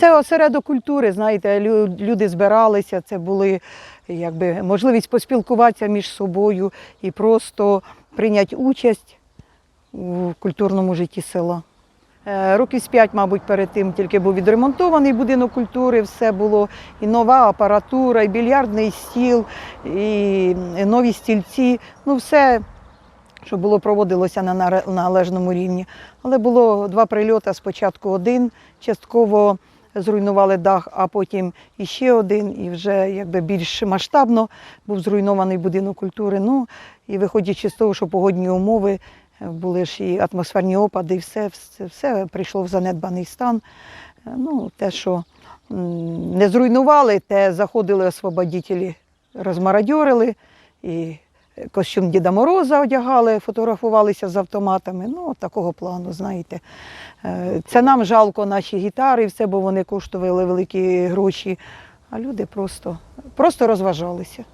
Це осередок культури, знаєте, люди збиралися, це були якби можливість поспілкуватися між собою і просто прийняти участь у культурному житті села. Е, Років з п'ять, мабуть, перед тим тільки був відремонтований будинок культури, все було і нова апаратура, і більярдний стіл, і нові стільці. Ну, все, що було проводилося на належному рівні. Але було два прильоти, спочатку один, частково зруйнували дах, а потім іще один, і вже якби більш масштабно був зруйнований будинок культури. Ну і виходячи з того, що погодні умови е, були ж і атмосферні опади, і все, все, все прийшло в занедбаний стан. Е, Ну, те, що не зруйнували, те заходили освободітелі, розмародьорили і костюм Діда Мороза одягали, фотографувалися з автоматами. Ну, такого плану, знаєте. Е, Це нам жалко наші гітари, все, бо вони коштували великі гроші. А люди просто, просто розважалися.